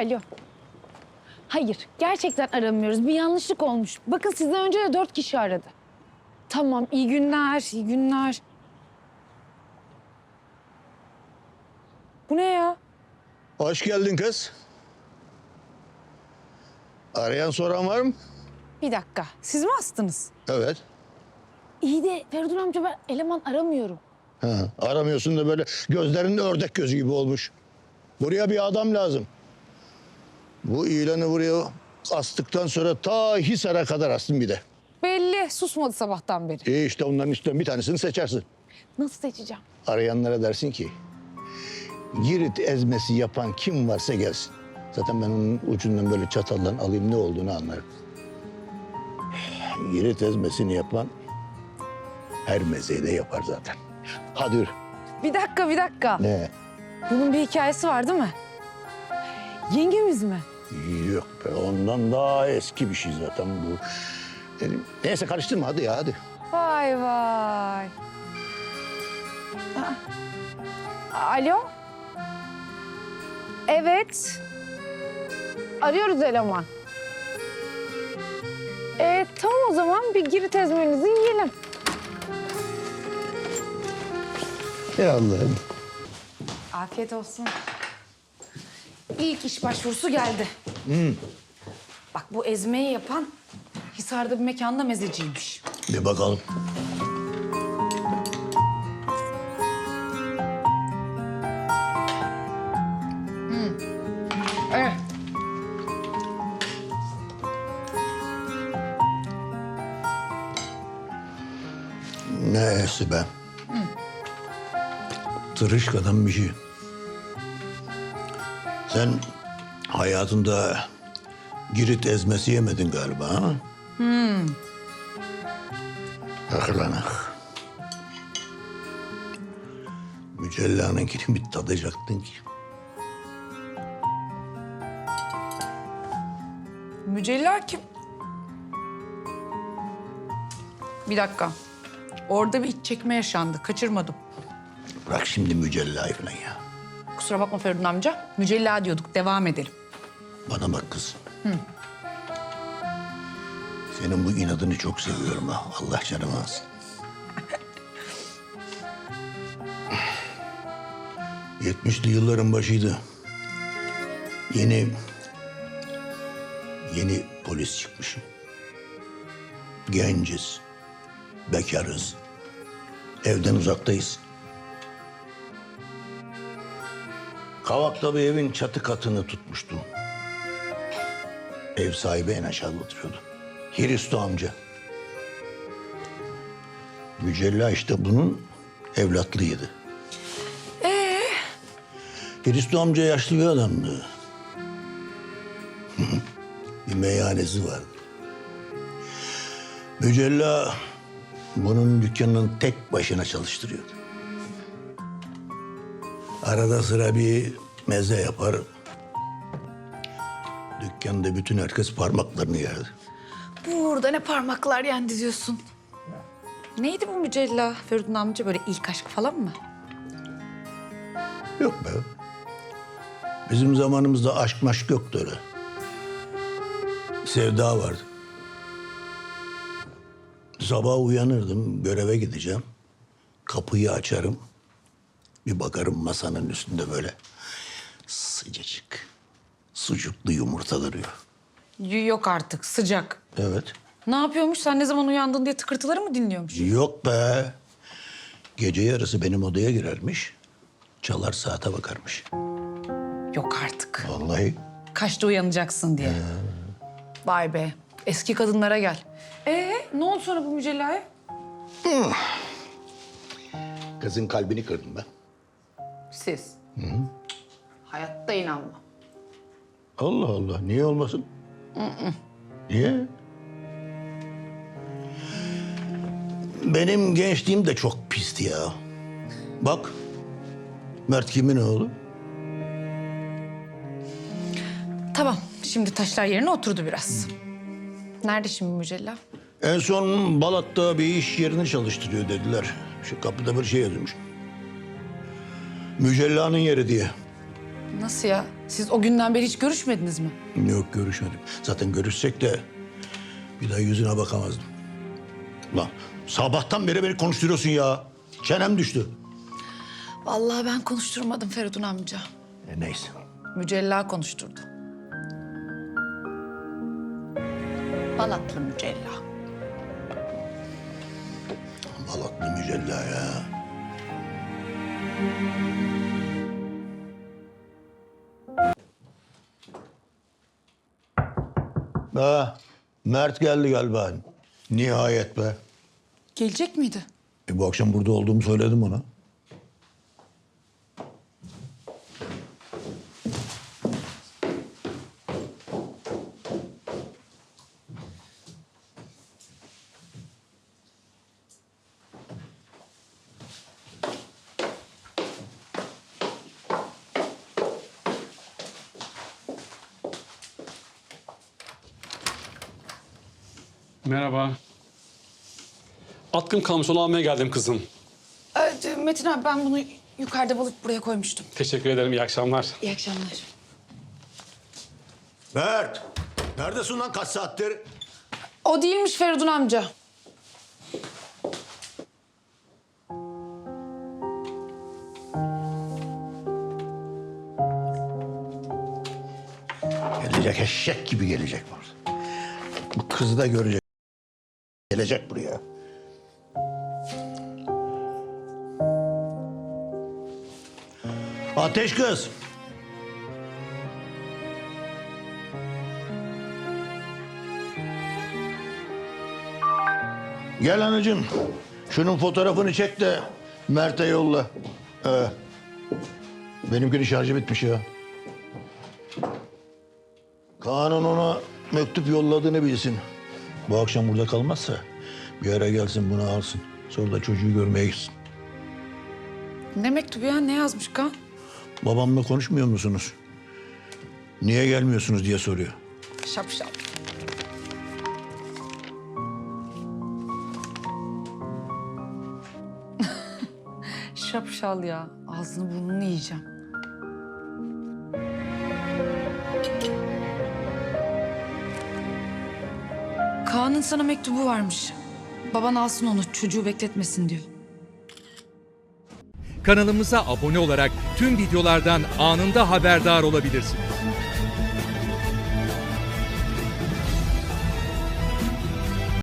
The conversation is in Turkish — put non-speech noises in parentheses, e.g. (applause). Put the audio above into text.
Alo. Hayır, gerçekten aramıyoruz. Bir yanlışlık olmuş. Bakın sizden önce de dört kişi aradı. Tamam, iyi günler, iyi günler. Bu ne ya? Hoş geldin kız. Arayan soran var mı? Bir dakika, siz mi astınız? Evet. İyi de Feridun amca ben eleman aramıyorum. Ha, aramıyorsun da böyle gözlerin ördek gözü gibi olmuş. Buraya bir adam lazım. Bu ilanı buraya astıktan sonra ta Hisar'a kadar astım bir de. Belli, susmadı sabahtan beri. İyi işte onların üstten bir tanesini seçersin. Nasıl seçeceğim? Arayanlara dersin ki... Girit ezmesi yapan kim varsa gelsin. Zaten ben onun ucundan böyle çatallan alayım ne olduğunu anlarım. (sighs) Girit ezmesini yapan her mezeyi de yapar zaten. Hadi yürü. Bir dakika, bir dakika. Ne? Bunun bir hikayesi var değil mi? Yengemiz mi? Yok be ondan daha eski bir şey zaten bu. Yani neyse karıştırma hadi ya hadi. Vay vay. Aa. Alo? Evet. Arıyoruz eleman. Ee, tamam o zaman bir girit ezmenizi yiyelim. Ya Allah'ım. Afiyet olsun. İlk iş başvurusu geldi. Bak bu ezmeyi yapan Hisar'da bir mekanda mezeciymiş. Bir bakalım. Evet. Neyse be. Tırışkadan bir şey. Sen hayatında girit ezmesi yemedin galiba ha? Hmm. Lan ah. Mücellanınkini bir tadacaktın ki. Mücella kim? Bir dakika. Orada bir iç çekme yaşandı. Kaçırmadım. Bırak şimdi mücellayı falan ya. Kusura bakma Feridun amca. Mücella diyorduk. Devam edelim. Bana bak kız. Senin bu inadını çok seviyorum ha. Allah canımı alsın. Yetmişli yılların başıydı. Yeni... Yeni polis çıkmışım. Genciz. Bekarız. Evden uzaktayız. Kavak'ta bir evin çatı katını tutmuştum. Ev sahibi en aşağıda oturuyordu. Hristo amca. Mücella işte bunun evlatlığıydı. Ee? Hristo amca yaşlı bir adamdı. (laughs) bir meyhanesi vardı. Mücella bunun dükkanının tek başına çalıştırıyordu. Arada sıra bir meze yapar. Dükkanda bütün herkes parmaklarını yerdi. Burada ne parmaklar yendi diyorsun. Neydi bu mücella Feridun amca? Böyle ilk aşk falan mı? Yok be. Bizim zamanımızda aşk maşk yoktu öyle. Sevda vardı. Sabah uyanırdım, göreve gideceğim. Kapıyı açarım. Bir bakarım masanın üstünde böyle sıcacık, sucuklu yumurtalar yiyor. Y- Yok artık. Sıcak. Evet. Ne yapıyormuş? Sen ne zaman uyandın diye tıkırtıları mı dinliyormuş? Yok be. Gece yarısı benim odaya girermiş. Çalar saate bakarmış. Yok artık. Vallahi Kaçta uyanacaksın diye. Vay be. Eski kadınlara gel. Ee, ne oldu sonra bu mücellaya? kızın kalbini kırdım ben. Siz. Hayatta inanmam. Allah Allah. Niye olmasın? Niye? Benim gençliğim de çok pisti ya. Bak. Mert kimin oğlu? Tamam. Şimdi taşlar yerine oturdu biraz. Nerede şimdi mücella? En son Balat'ta bir iş yerini çalıştırıyor dediler. Şu kapıda bir şey yazıyormuş. Mücella'nın yeri diye. Nasıl ya? Siz o günden beri hiç görüşmediniz mi? Yok görüşmedim. Zaten görüşsek de bir daha yüzüne bakamazdım. Lan sabahtan beri beni konuşturuyorsun ya. Çenem düştü. Vallahi ben konuşturmadım Feridun amca. E, neyse. Mücella konuşturdu. Balatlı Mücella. Balatlı mücella ya. Ha, Mert geldi galiba. Nihayet be. Gelecek miydi? E, bu akşam burada olduğumu söyledim ona. Merhaba. Atkım kalmış onu almaya geldim kızım. Ee, Metin abi ben bunu yukarıda balık buraya koymuştum. Teşekkür ederim iyi akşamlar. İyi akşamlar. Mert, neredesin lan kaç saattir? O değilmiş Feridun amca. Gelecek eşek gibi gelecek var. Bu kızı da görecek. Ateş kız. Gel anacığım. Şunun fotoğrafını çek de Mert'e yolla. Ee, benimkinin şarjı bitmiş ya. Kaan'ın ona mektup yolladığını bilsin. Bu akşam burada kalmazsa bir ara gelsin bunu alsın. Sonra da çocuğu görmeye gitsin. Ne mektubu ya? Ne yazmış Kaan? Babamla konuşmuyor musunuz? Niye gelmiyorsunuz diye soruyor. Şapşal. (laughs) Şapşal ya. Ağzını burnunu yiyeceğim. Kaan'ın sana mektubu varmış. Baban alsın onu, çocuğu bekletmesin diyor. Kanalımıza abone olarak tüm videolardan anında haberdar olabilirsiniz.